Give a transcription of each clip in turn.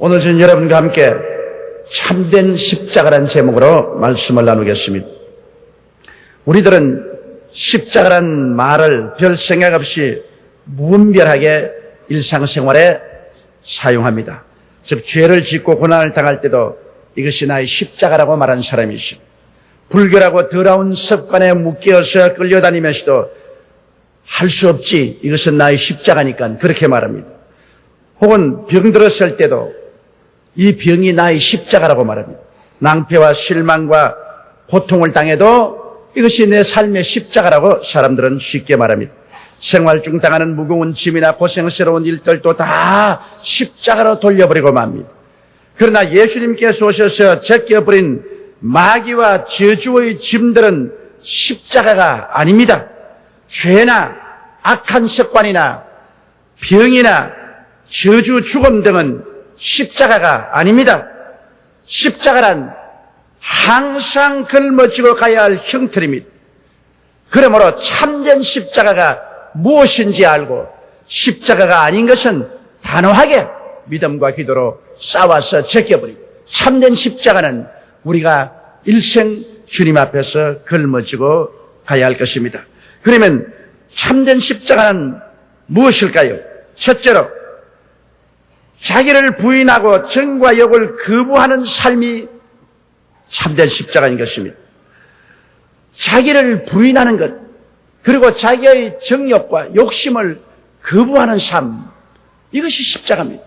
오늘 저는 여러분과 함께 참된 십자가란 제목으로 말씀을 나누겠습니다. 우리들은 십자가란 말을 별 생각 없이 무분별하게 일상생활에 사용합니다. 즉 죄를 짓고 고난을 당할 때도 이것이 나의 십자가라고 말하는 사람이 있습니다. 불결하고 더러운 습관에 묶여서 끌려다니면서도 할 수 없지 이것은 나의 십자가니까 그렇게 말합니다. 혹은 병들었을 때도 이 병이 나의 십자가라고 말합니다. 낭패와 실망과 고통을 당해도 이것이 내 삶의 십자가라고 사람들은 쉽게 말합니다. 생활 중 당하는 무거운 짐이나 고생스러운 일들도 다 십자가로 돌려버리고 맙니다. 그러나 예수님께서 오셔서 제껴버린 마귀와 저주의 짐들은 십자가가 아닙니다. 죄나 악한 습관이나 병이나 저주 죽음 등은 십자가가 아닙니다. 십자가란 항상 걸머지고 가야 할 형틀입니다. 그러므로 참된 십자가가 무엇인지 알고 십자가가 아닌 것은 단호하게 믿음과 기도로 싸워서 제껴버리고 참된 십자가는 우리가 일생 주님 앞에서 걸머지고 가야 할 것입니다. 그러면 참된 십자가는 무엇일까요? 첫째로 자기를 부인하고 정과 역을 거부하는 삶이 참된 십자가인 것입니다. 자기를 부인하는 것, 그리고 자기의 정욕과 욕심을 거부하는 삶, 이것이 십자가입니다.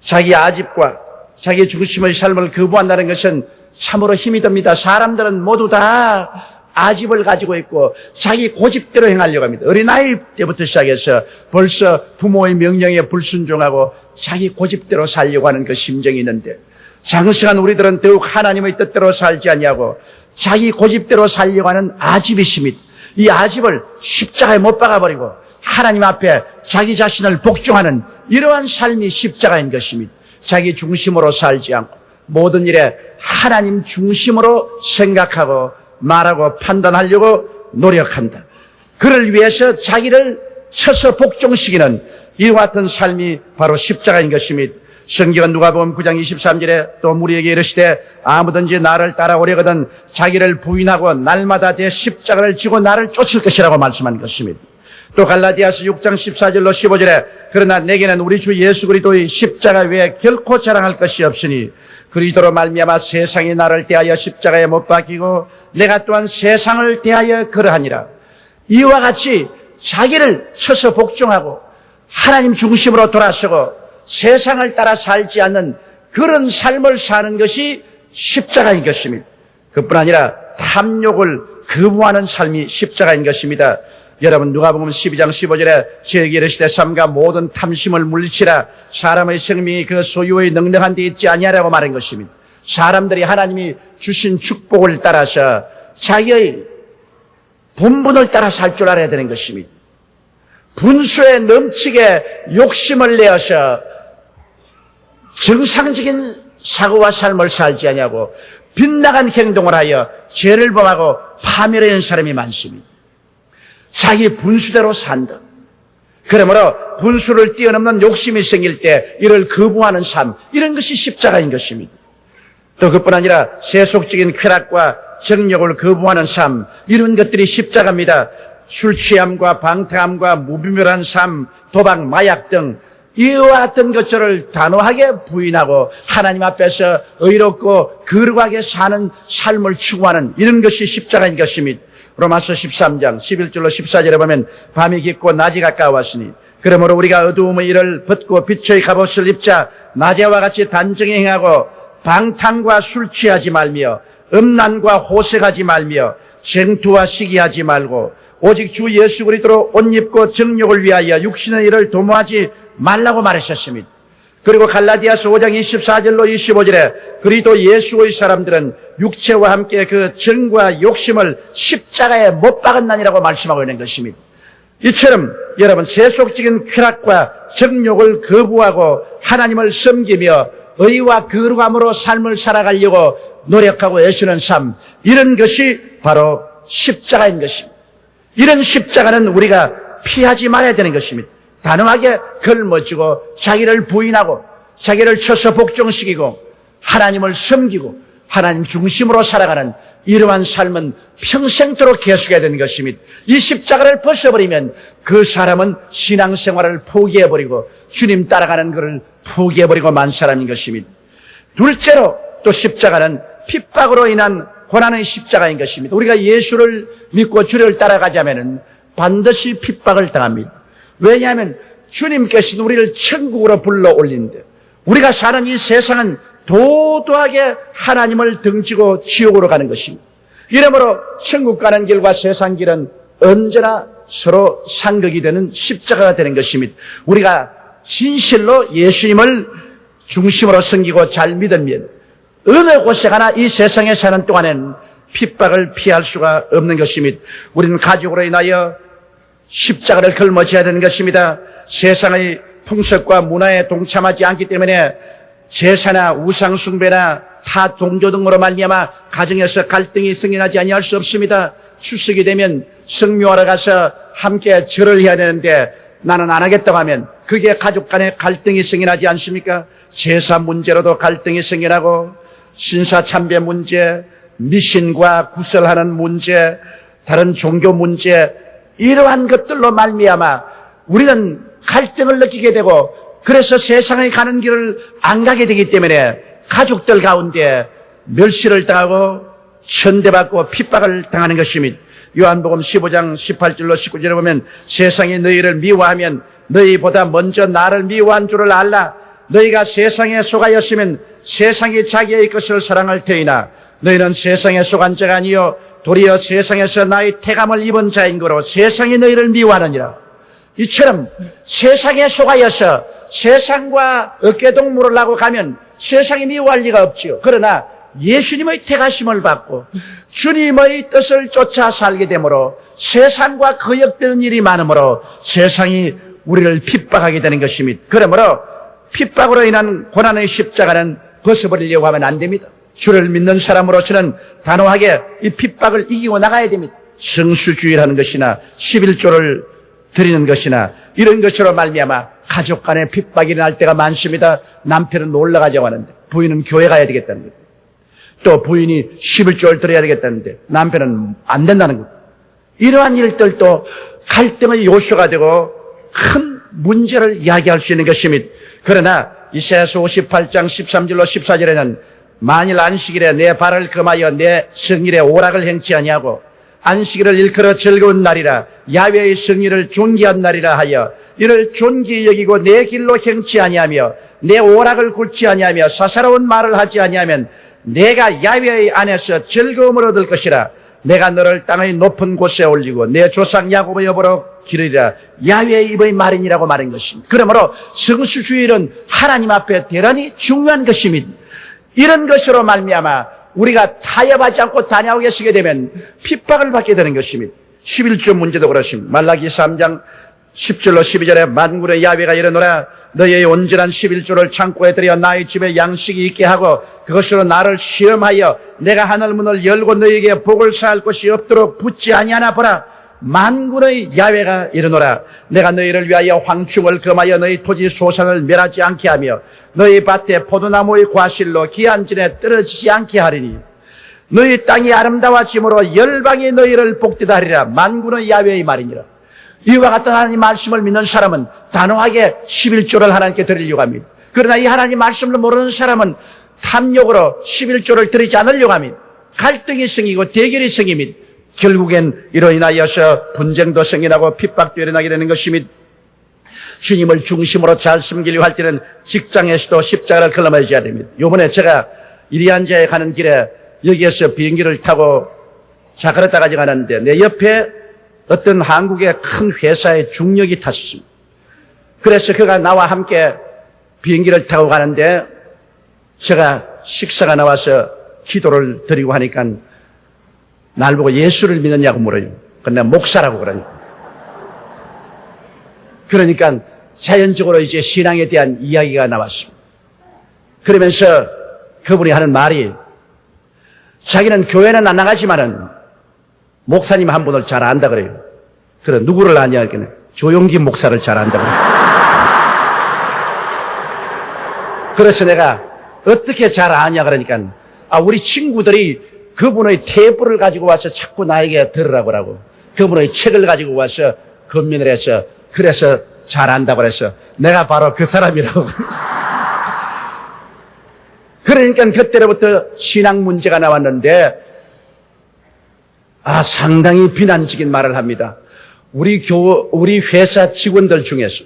자기 아집과 자기 중심의 삶을 거부한다는 것은 참으로 힘이 듭니다. 사람들은 모두 다 아집을 가지고 있고 자기 고집대로 행하려고 합니다. 어린아이 때부터 시작해서 벌써 부모의 명령에 불순종하고 자기 고집대로 살려고 하는 그 심정이 있는데 장성한 우리들은 더욱 하나님의 뜻대로 살지 아니하고 자기 고집대로 살려고 하는 아집이십니다. 이 아집을 십자가에 못 박아버리고 하나님 앞에 자기 자신을 복종하는 이러한 삶이 십자가인 것입니다. 자기 중심으로 살지 않고 모든 일에 하나님 중심으로 생각하고 말하고 판단하려고 노력한다. 그를 위해서 자기를 쳐서 복종시키는 이와 같은 삶이 바로 십자가인 것입니다. 성경은 누가복음 9장 23절에 또 우리에게 이르시되 아무든지 나를 따라오려거든 자기를 부인하고 날마다 내 십자가를 지고 나를 쫓을 것이라고 말씀한 것입니다. 또 갈라디아서 6장 14절로 15절에 그러나 내게는 우리 주 예수 그리스도의 십자가 외에 결코 자랑할 것이 없으니 그리스도로 말미암아 세상이 나를 대하여 십자가에 못 박히고 내가 또한 세상을 대하여 그러하니라. 이와 같이 자기를 쳐서 복종하고 하나님 중심으로 돌아서고 세상을 따라 살지 않는 그런 삶을 사는 것이 십자가인 것입니다. 그뿐 아니라 탐욕을 거부하는 삶이 십자가인 것입니다. 여러분 누가복음 12장 15절에 저에게 이르시되 삼가 모든 탐심을 물리치라 사람의 생명이 그 소유의 능력한 데 있지 아니하라고 말한 것입니다. 사람들이 하나님이 주신 축복을 따라서 자기의 본분을 따라 살 줄 알아야 되는 것입니다. 분수에 넘치게 욕심을 내어서 정상적인 사고와 삶을 살지 아니하고 빗나간 행동을 하여 죄를 범하고 파멸하는 사람이 많습니다. 자기 분수대로 산다. 그러므로 분수를 뛰어넘는 욕심이 생길 때 이를 거부하는 삶, 이런 것이 십자가인 것입니다. 또 그뿐 아니라 세속적인 쾌락과 정욕을 거부하는 삶, 이런 것들이 십자가입니다. 술 취함과 방탕함과 무비멸한 삶, 도박, 마약 등 이와 같은 것들을 단호하게 부인하고 하나님 앞에서 의롭고 거룩하게 사는 삶을 추구하는 이런 것이 십자가인 것입니다. 로마서 13장 11절로 14절에 보면 밤이 깊고 낮이 가까웠으니 그러므로 우리가 어두움의 일을 벗고 빛의 갑옷을 입자 낮에와 같이 단정히 행하고 방탕과 술 취하지 말며 음란과 호색하지 말며 쟁투와 시기하지 말고 오직 주 예수 그리스도로 옷 입고 정욕을 위하여 육신의 일을 도모하지 말라고 말하셨습니다. 그리고 갈라디아서 5장 24절로 25절에 그리스도 예수의 사람들은 육체와 함께 그 정과 욕심을 십자가에 못 박았나니라고 말씀하고 있는 것입니다. 이처럼 여러분 세속적인 쾌락과 정욕을 거부하고 하나님을 섬기며 의와 거룩함으로 삶을 살아가려고 노력하고 애쓰는 삶 이런 것이 바로 십자가인 것입니다. 이런 십자가는 우리가 피하지 말아야 되는 것입니다. 단호하게 걸머지고 자기를 부인하고 자기를 쳐서 복종시키고 하나님을 섬기고 하나님 중심으로 살아가는 이러한 삶은 평생도록 계속해야 되는 것입니다. 이 십자가를 벗어버리면 그 사람은 신앙생활을 포기해버리고 주님 따라가는 것을 포기해버리고 만 사람인 것입니다. 둘째로 또 십자가는 핍박으로 인한 고난의 십자가인 것입니다. 우리가 예수를 믿고 주를 따라가자면 반드시 핍박을 당합니다. 왜냐하면 주님께서는 우리를 천국으로 불러 올린데 우리가 사는 이 세상은 도도하게 하나님을 등지고 지옥으로 가는 것입니다. 이러므로 천국 가는 길과 세상 길은 언제나 서로 상극이 되는 십자가가 되는 것입니다. 우리가 진실로 예수님을 중심으로 섬기고 잘 믿으면 어느 곳에 가나 이 세상에 사는 동안엔 핍박을 피할 수가 없는 것입니다. 우리는 가족으로 인하여 십자가를 걸머져야 되는 것입니다. 세상의 풍습과 문화에 동참하지 않기 때문에 제사나 우상숭배나 타 종교 등으로 말미암아 가정에서 갈등이 승인하지 아니할 수 없습니다. 추석이 되면 성묘하러 가서 함께 절을 해야 되는데 나는 안 하겠다고 하면 그게 가족 간에 갈등이 승인하지 않습니까? 제사 문제로도 갈등이 승인하고 신사 참배 문제, 미신과 구설하는 문제, 다른 종교 문제 이러한 것들로 말미암아 우리는 갈등을 느끼게 되고 그래서 세상에 가는 길을 안 가게 되기 때문에 가족들 가운데 멸시를 당하고 천대받고 핍박을 당하는 것입니다. 요한복음 15장 18절로 19절에 보면 세상이 너희를 미워하면 너희보다 먼저 나를 미워한 줄을 알라. 너희가 세상에 속하였으면 세상이 자기의 것을 사랑할 테이나 너희는 세상에 속한 자가 아니요 도리어 세상에서 나의 태감을 입은 자인 거로 세상이 너희를 미워하느니라. 이처럼 세상에 속하여서 세상과 어깨동무를 하고 가면 세상이 미워할 리가 없지요. 그러나 예수님의 택하심을 받고 주님의 뜻을 쫓아 살게 되므로 세상과 거역되는 일이 많으므로 세상이 우리를 핍박하게 되는 것입니다. 그러므로 핍박으로 인한 고난의 십자가는 벗어버리려고 하면 안 됩니다. 주를 믿는 사람으로서는 단호하게 이 핍박을 이기고 나가야 됩니다. 성수주의라는 것이나 11조를 드리는 것이나 이런 것으로 말미암아 가족 간에 핍박이 날 때가 많습니다. 남편은 놀러 가자고 하는데 부인은 교회 가야 되겠다는 거예요. 또 부인이 11조를 드려야 되겠다는데 남편은 안 된다는 것. 이러한 일들도 갈등의 요소가 되고 큰 문제를 이야기할 수 있는 것입니다. 그러나 이사야서 58장 13절로 14절에는 만일 안식일에 내 발을 금하여 내 성일에 오락을 행치 아니하고 안식일을 일컬어 즐거운 날이라 야외의 성일을 존귀한 날이라 하여 이를 존귀 여기고 내 길로 행치 아니하며 내 오락을 굴지 아니하며 사사로운 말을 하지 아니하면 내가 야외의 안에서 즐거움을 얻을 것이라 내가 너를 땅의 높은 곳에 올리고 내 조상 야곱의 여보로 기르리라 야외의 입의 말인이라고 말한 것입니다. 그러므로 성수주일은 하나님 앞에 대단히 중요한 것입니다. 이런 것으로 말미암아 우리가 타협하지 않고 다녀오게 서게 되면 핍박을 받게 되는 것입니다. 11조 문제도 그렇습니다. 말라기 3장 10절로 12절에 만군의 야외가 이르노라 너희의 온전한 11조를 창고에 들여 나의 집에 양식이 있게 하고 그것으로 나를 시험하여 내가 하늘 문을 열고 너희에게 복을 사할 것이 없도록 붙지 아니하나 보라 만군의 야외가 이르노라 내가 너희를 위하여 황충을 금하여 너희 토지 소산을 멸하지 않게 하며 너희 밭에 포도나무의 과실로 기한진에 떨어지지 않게 하리니 너희 땅이 아름다워짐으로 열방이 너희를 복되다 하리라 만군의 야외의 말이니라 이와 같은 하나님 말씀을 믿는 사람은 단호하게 11조를 하나님께 드리려고 합니다. 그러나 이 하나님 말씀을 모르는 사람은 탐욕으로 11조를 드리지 않으려고 합니다. 갈등이 생기고 대결이 생깁니다. 결국엔 이로 인하여서 분쟁도 생겨나고 핍박도 일어나게 되는 것입니다. 주님을 중심으로 잘 섬기려고 할 때는 직장에서도 십자가를 걸러매줘야 됩니다. 요번에 제가 이리안자에 가는 길에 여기에서 비행기를 타고 자카르타까지 가는데 내 옆에 어떤 한국의 큰 회사의 중력이 탔습니다. 그래서 그가 나와 함께 비행기를 타고 가는데 제가 식사가 나와서 기도를 드리고 하니까 날 보고 예수를 믿느냐고 물어요. 근데 목사라고 그러니까. 그러니까 자연적으로 이제 신앙에 대한 이야기가 나왔습니다. 그러면서 그분이 하는 말이 자기는 교회는 안 나가지만은 목사님 한 분을 잘 안다 그래요. 그래 누구를 아냐 했더니 조용기 목사를 잘 안다 그래요. 그래서 내가 어떻게 잘 아냐 그러니까 아 우리 친구들이 그분의 테이프를 가지고 와서 자꾸 나에게 들으라고 하고 그분의 책을 가지고 와서 건면을 해서 그래서 잘 안다고 그래서 내가 바로 그 사람이라고 그러니까 그때로부터 신앙 문제가 나왔는데 아 상당히 비난적인 말을 합니다. 우리 교 우리 회사 직원들 중에서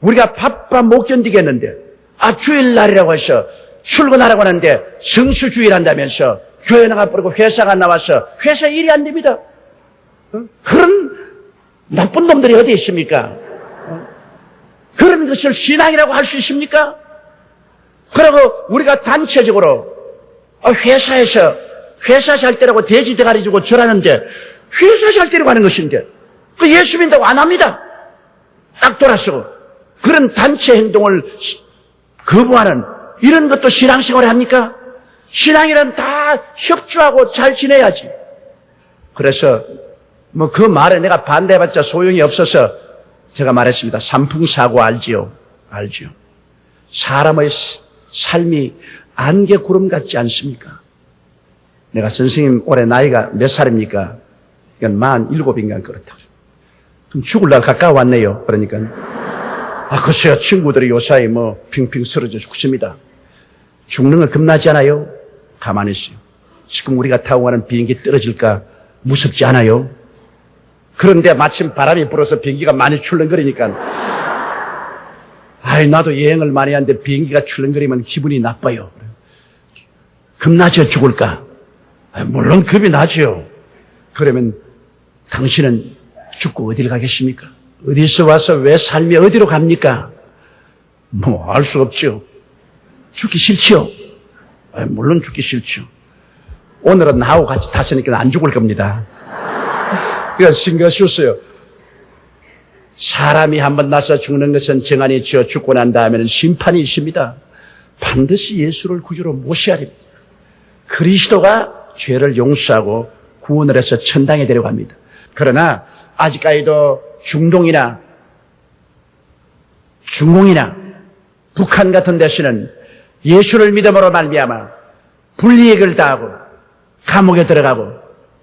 우리가 바빠 못 견디겠는데 아 주일날이라고 해서 출근하라고 하는데 성수주의란다면서 교회 나가 버리고 회사가 나와서 회사 일이 안 됩니다. 어? 그런 나쁜 놈들이 어디 있습니까? 어? 그런 것을 신앙이라고 할 수 있습니까? 그리고 우리가 단체적으로 어, 회사에서 회사 잘 때라고 돼지 대가리 주고 절하는데 회사 잘 때라고 하는 것인데 그 예수 믿는다고 안 합니다. 딱 돌아서고 그런 단체 행동을 시- 거부하는 이런 것도 신앙생활을 합니까? 신앙이란 다 협조하고 잘 지내야지. 그래서 뭐 그 말에 내가 반대해봤자 소용이 없어서 제가 말했습니다. 삼풍사고 알지요? 알지요? 사람의 스- 삶이 안개 구름 같지 않습니까? 내가 선생님 올해 나이가 몇 살입니까? 이건 만 일곱인가 그렇다고. 그럼 죽을 날 가까워 왔네요. 그러니까. 아, 글쎄요. 친구들이 요사이 뭐 핑핑 쓰러져 죽습니다. 죽는 걸 겁나지 않아요? 가만히 있어요. 지금 우리가 타고 가는 비행기 떨어질까 무섭지 않아요? 그런데 마침 바람이 불어서 비행기가 많이 출렁거리니까 아이 나도 여행을 많이 하는데 비행기가 출렁거리면 기분이 나빠요. 겁나죠 죽을까? 아, 물론 겁이 나죠. 그러면 당신은 죽고 어디를 가겠습니까? 어디서 와서 왜 삶이 어디로 갑니까? 뭐 알 수 없죠. 죽기 싫지요. 아, 물론 죽기 싫죠. 오늘은 나하고 같이 탔으니까 안 죽을 겁니다. 그래서 생각하셨어요. 사람이 한번 나서 죽는 것은 정한이 지어 죽고 난 다음에는 심판이 있습니다. 반드시 예수를 구주로 모셔야 됩니다. 그리스도가 죄를 용서하고 구원을 해서 천당에 데려갑니다. 그러나 아직까지도 중동이나 중공이나 북한 같은 데서는 예수를 믿음으로 말미암아 불이익을 당하고 감옥에 들어가고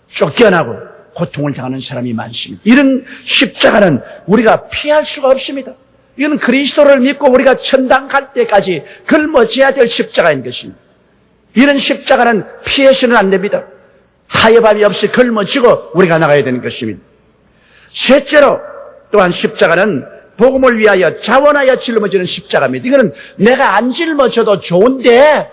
쫓겨나고 고통을 당하는 사람이 많습니다. 이런 십자가는 우리가 피할 수가 없습니다. 이건 그리스도를 믿고 우리가 천당 갈 때까지 걸머져야 될 십자가인 것입니다. 이런 십자가는 피해서는 안 됩니다. 타협함이 없이 걸머지고 우리가 나가야 되는 것입니다. 셋째로 또한 십자가는 복음을 위하여 자원하여 짊어지는 십자가입니다. 이거는 내가 안 짊어져도 좋은데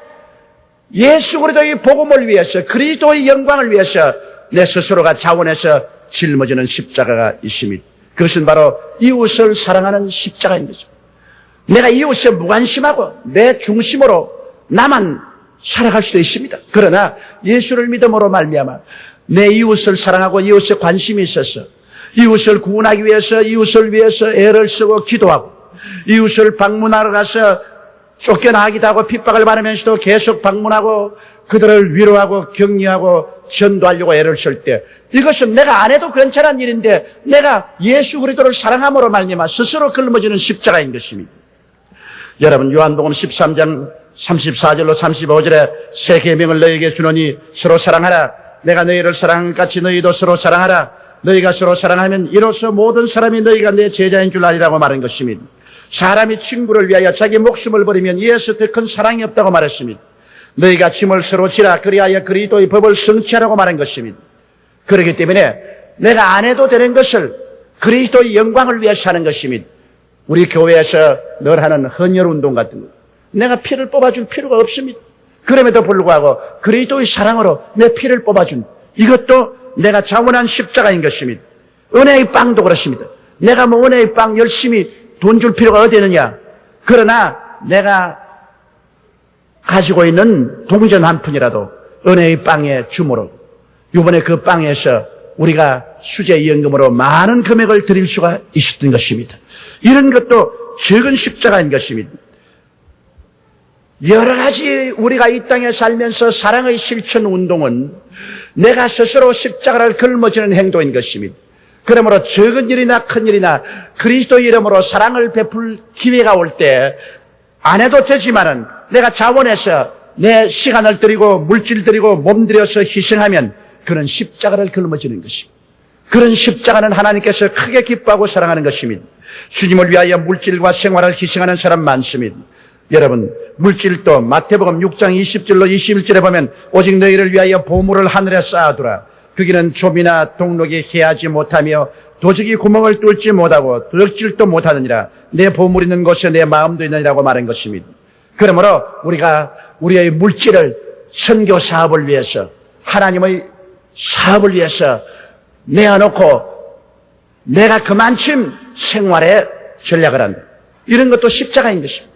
예수 그리스도의 복음을 위해서 그리스도의 영광을 위해서 내 스스로가 자원해서 짊어지는 십자가가 있습니다. 그것은 바로 이웃을 사랑하는 십자가인 거죠. 내가 이웃에 무관심하고 내 중심으로 나만 살아갈 수도 있습니다. 그러나 예수를 믿음으로 말미암아 내 이웃을 사랑하고 이웃에 관심이 있어서 이웃을 구원하기 위해서 이웃을 위해서 애를 쓰고 기도하고 이웃을 방문하러 가서 쫓겨나기도 하고 핍박을 받으면서도 계속 방문하고 그들을 위로하고 격려하고 전도하려고 애를 쓸 때 이것은 내가 안 해도 괜찮은 일인데 내가 예수 그리스도를 사랑함으로 말미암아 스스로 걸머지는 십자가인 것입니다. 여러분 요한복음 13장 34절로 35절에 새 계명을 너희에게 주노니 서로 사랑하라 내가 너희를 사랑한 것 같이 너희도 서로 사랑하라 너희가 서로 사랑하면 이로써 모든 사람이 너희가 내 제자인 줄 아리라고 말한 것입니다. 사람이 친구를 위하여 자기 목숨을 버리면 이에서 더 큰 사랑이 없다고 말했습니다. 너희가 짐을 서로 지라 그리하여 그리스도의 법을 성취하라고 말한 것입니다. 그렇기 때문에 내가 안 해도 되는 것을 그리스도의 영광을 위해서 하는 것입니다. 우리 교회에서 늘 하는 헌혈 운동 같은 거. 내가 피를 뽑아줄 필요가 없습니다. 그럼에도 불구하고 그리스도의 사랑으로 내 피를 뽑아준 이것도 내가 자원한 십자가인 것입니다. 은혜의 빵도 그렇습니다. 내가 뭐 은혜의 빵 열심히 돈 줄 필요가 어디 있느냐. 그러나 내가 가지고 있는 동전 한 푼이라도 은혜의 빵에 주므로 이번에 그 빵에서 우리가 수제 연금으로 많은 금액을 드릴 수가 있었던 것입니다. 이런 것도 적은 십자가인 것입니다. 여러 가지 우리가 이 땅에 살면서 사랑의 실천 운동은 내가 스스로 십자가를 걸머지는 행동인 것입니다. 그러므로 적은 일이나 큰 일이나 그리스도 이름으로 사랑을 베풀 기회가 올 때 안 해도 되지만은 내가 자원해서 내 시간을 들이고 물질 들이고 몸 들여서 희생하면 그런 십자가를 걸머지는 것입니다. 그런 십자가는 하나님께서 크게 기뻐하고 사랑하는 것입니다. 주님을 위하여 물질과 생활을 희생하는 사람 많습니다. 여러분, 물질도 마태복음 6장 20절로 21절에 보면 오직 너희를 위하여 보물을 하늘에 쌓아두라. 거기는 좀이나 동록이 해하지 못하며 도적이 구멍을 뚫지 못하고 도적질도 못하느니라. 내 보물 있는 곳에 내 마음도 있느니라고 말한 것입니다. 그러므로 우리가 우리의 물질을 선교 사업을 위해서 하나님의 사업을 위해서 내어놓고 내가 그만큼 생활에 전략을 한다. 이런 것도 십자가인 것입니다.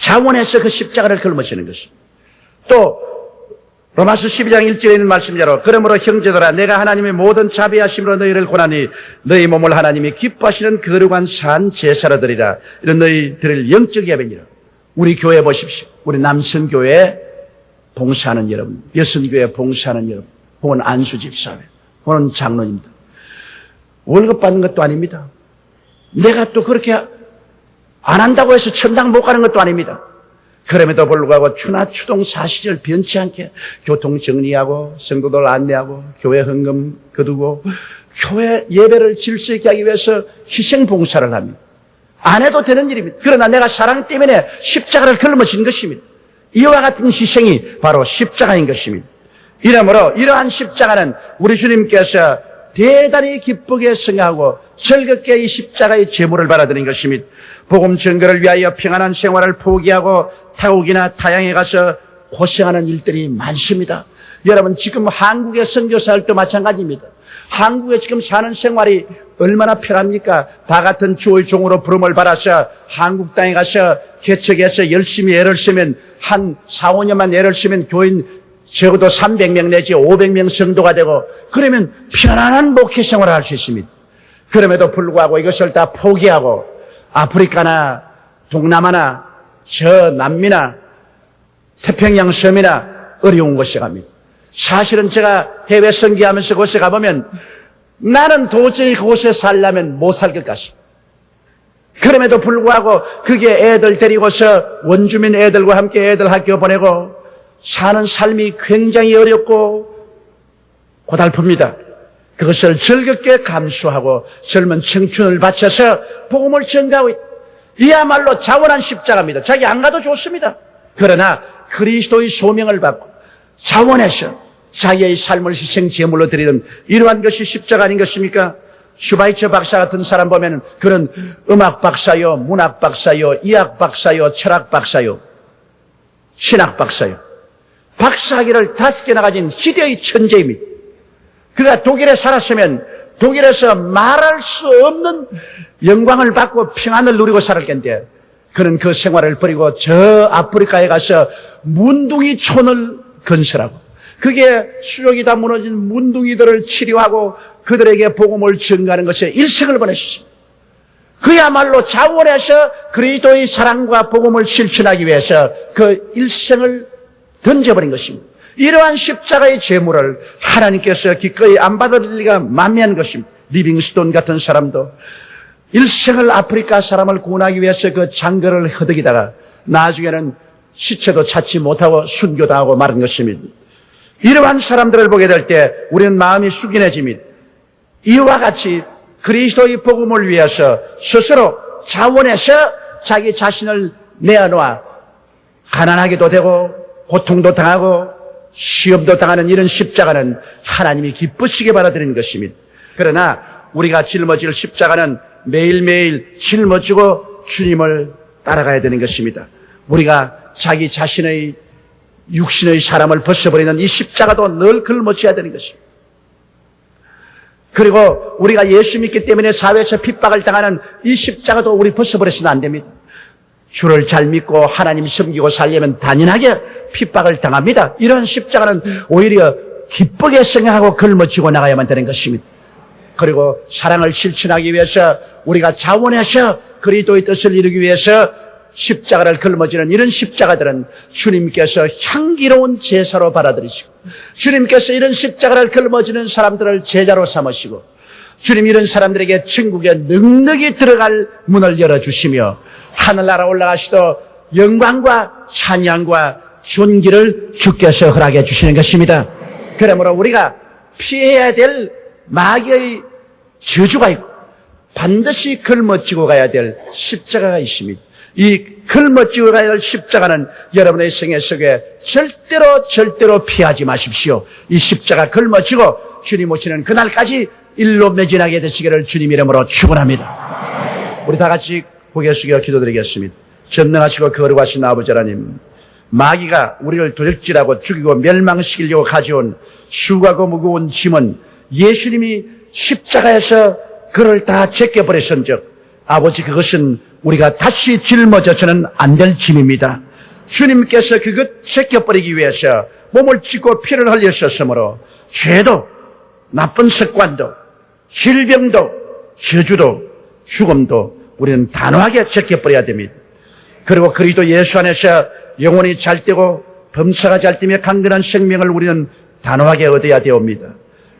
자원해서 그 십자가를 걸머지는 것입니다. 또 로마서 12장 1절에 있는 말씀대로 그러므로 형제들아 내가 하나님의 모든 자비하심으로 너희를 권하니 너희 몸을 하나님이 기뻐하시는 거룩한 산 제사로 드리라. 이런 너희들을 영적 예배니라. 우리 교회 보십시오. 우리 남성교회 봉사하는 여러분 여성교회 봉사하는 여러분 혹은 안수집사회 혹은 장로님들. 월급 받는 것도 아닙니다. 내가 또 그렇게 안 한다고 해서 천당 못 가는 것도 아닙니다 그럼에도 불구하고 추나 추동 사시절 변치 않게 교통 정리하고 성도들 안내하고 교회 헌금 거두고 교회 예배를 질서 있게 하기 위해서 희생 봉사를 합니다. 안 해도 되는 일입니다. 그러나 내가 사랑 때문에 십자가를 걸머진 것입니다. 이와 같은 희생이 바로 십자가인 것입니다. 이러므로 이러한 십자가는 우리 주님께서 대단히 기쁘게 생각하고 즐겁게 이 십자가의 제물을 받아들인 것입니다. 복음 증거를 위하여 평안한 생활을 포기하고 타국이나 타양에 가서 고생하는 일들이 많습니다. 여러분 지금 한국의 선교사들도 마찬가지입니다. 한국에 지금 사는 생활이 얼마나 편합니까? 다 같은 주의 종으로 부름을 받아서 한국 땅에 가서 개척해서 열심히 애를 쓰면 한 4, 5년만 애를 쓰면 교인 적어도 300명 내지 500명 성도가 되고 그러면 편안한 목회 생활을 할 수 있습니다. 그럼에도 불구하고 이것을 다 포기하고 아프리카나 동남아나 저 남미나 태평양 섬이나 어려운 곳에 갑니다. 사실은 제가 해외 선교하면서 그곳에 가보면 나는 도저히 그곳에 살려면 못 살 것 같습니다. 그럼에도 불구하고 그게 애들 데리고서 원주민 애들과 함께 애들 학교 보내고 사는 삶이 굉장히 어렵고 고달픕니다. 그것을 즐겁게 감수하고 젊은 청춘을 바쳐서 복음을 전가하고 있다. 이야말로 자원한 십자가입니다. 자기 안 가도 좋습니다. 그러나 그리스도의 소명을 받고 자원해서 자기의 삶을 희생 제물로 드리는 이러한 것이 십자가 아닌 것입니까? 슈바이처 박사 같은 사람 보면 그런 음악 박사요, 문학 박사요, 이학 박사요, 철학 박사요, 신학 박사요. 박사학위를 다섯 개나 가진 희대의 천재입니다. 그가 독일에 살았으면 독일에서 말할 수 없는 영광을 받고 평안을 누리고 살았겠는데 그는 그 생활을 버리고 저 아프리카에 가서 문둥이 촌을 건설하고 그게 수족이 다 무너진 문둥이들을 치료하고 그들에게 복음을 전가하는 것에 일생을 보내셨습니다. 그야말로 자원해서 그리스도의 사랑과 복음을 실천하기 위해서 그 일생을 던져버린 것입니다. 이러한 십자가의 제물을 하나님께서 기꺼이 안 받을 리가 만미한 것입니다. 리빙스톤 같은 사람도 일생을 아프리카 사람을 구원하기 위해서 그 장거를 허덕이다가 나중에는 시체도 찾지 못하고 순교당하고 말은 것입니다. 이러한 사람들을 보게 될 때 우리는 마음이 숙연해집니다. 이와 같이 그리스도의 복음을 위해서 스스로 자원해서 자기 자신을 내어놓아 가난하게도 되고 고통도 당하고 시험도 당하는 이런 십자가는 하나님이 기쁘시게 받아들이는 것입니다. 그러나 우리가 짊어질 십자가는 매일매일 짊어지고 주님을 따라가야 되는 것입니다. 우리가 자기 자신의 육신의 사람을 벗어버리는 이 십자가도 늘 걸머져야 되는 것입니다. 그리고 우리가 예수 믿기 때문에 사회에서 핍박을 당하는 이 십자가도 우리 벗어버려서는 안 됩니다. 주를 잘 믿고 하나님 섬기고 살려면 단연하게 핍박을 당합니다. 이런 십자가는 오히려 기쁘게 생각하고 걸머지고 나가야만 되는 것입니다. 그리고 사랑을 실천하기 위해서 우리가 자원해서 그리스도의 뜻을 이루기 위해서 십자가를 걸머지는 이런 십자가들은 주님께서 향기로운 제사로 받아들이시고 주님께서 이런 십자가를 걸머지는 사람들을 제자로 삼으시고 주님 이런 사람들에게 천국에 넉넉히 들어갈 문을 열어주시며 하늘나라 올라가시도 영광과 찬양과 존귀를 주께서 허락해 주시는 것입니다. 그러므로 우리가 피해야 될 마귀의 저주가 있고 반드시 걸머지고 가야 될 십자가가 있습니다. 이 걸머지고 가야 될 십자가는 여러분의 생애 속에 절대로 절대로 피하지 마십시오. 이 십자가 걸머지고 주님 오시는 그날까지 일로 매진하게 되시기를 주님 이름으로 축원합니다. 우리 다 같이 고개 숙여 기도드리겠습니다. 전능하시고 거룩하신 아버지 하나님 마귀가 우리를 도적질하고 죽이고 멸망시키려고 가져온 수고하고 무거운 짐은 예수님이 십자가에서 그를 다 제껴버렸은 즉 아버지 그것은 우리가 다시 짊어져서는 안 될 짐입니다. 주님께서 그것 제껴버리기 위해서 몸을 찢고 피를 흘리셨으므로 죄도 나쁜 습관도 질병도 저주도 죽음도 우리는 단호하게 제껴버려야 됩니다. 그리고 그리스도 예수 안에서 영혼이 잘 되고 범사가 잘 되며 강건한 생명을 우리는 단호하게 얻어야 되옵니다.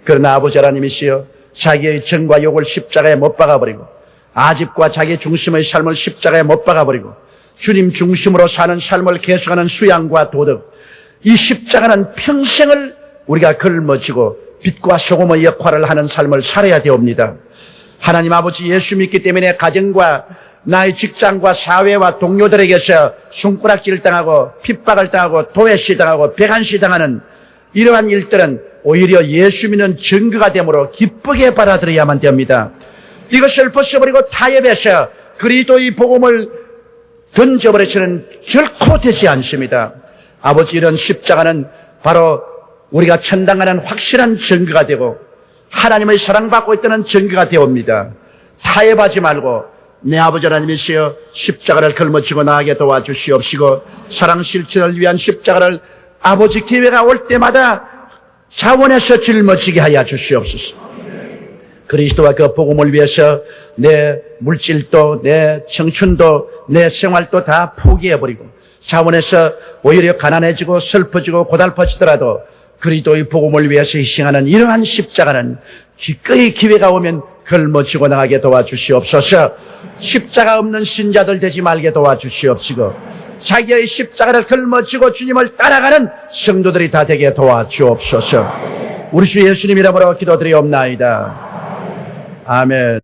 그러나 아버지 하나님이시여 자기의 정과 욕을 십자가에 못 박아버리고 아집과 자기 중심의 삶을 십자가에 못 박아버리고 주님 중심으로 사는 삶을 계속하는 수양과 도덕 이 십자가는 평생을 우리가 걸머지고 빛과 소금의 역할을 하는 삶을 살아야 되옵니다. 하나님 아버지 예수 믿기 때문에 가정과 나의 직장과 사회와 동료들에게서 손가락질 당하고 핍박을 당하고 도외시 당하고 배간시 당하는 이러한 일들은 오히려 예수 믿는 증거가 되므로 기쁘게 받아들여야만 됩니다. 이것을 벗어버리고 타협해서 그리스도의 복음을 던져버려서는 결코 되지 않습니다. 아버지 이런 십자가는 바로 우리가 천당하는 확실한 증거가 되고 하나님의 사랑받고 있다는 증거가 되옵니다. 타협하지 말고 내 아버지 하나님이시여 십자가를 걸머치고 나가게 도와주시옵시고 사랑 실천을 위한 십자가를 아버지 기회가 올 때마다 자원해서 짊어지게 하여 주시옵소서. 그리스도와 그 복음을 위해서 내 물질도 내 청춘도 내 생활도 다 포기해버리고 자원해서 오히려 가난해지고 슬퍼지고 고달퍼지더라도 그리스도의 복음을 위해서 희생하는 이러한 십자가는 기꺼이 기회가 오면 걸머지고 나가게 도와주시옵소서. 십자가 없는 신자들 되지 말게 도와주시옵시고 자기의 십자가를 걸머지고 주님을 따라가는 성도들이 다 되게 도와주옵소서. 우리 주 예수님 이름으로 기도드리옵나이다. 아멘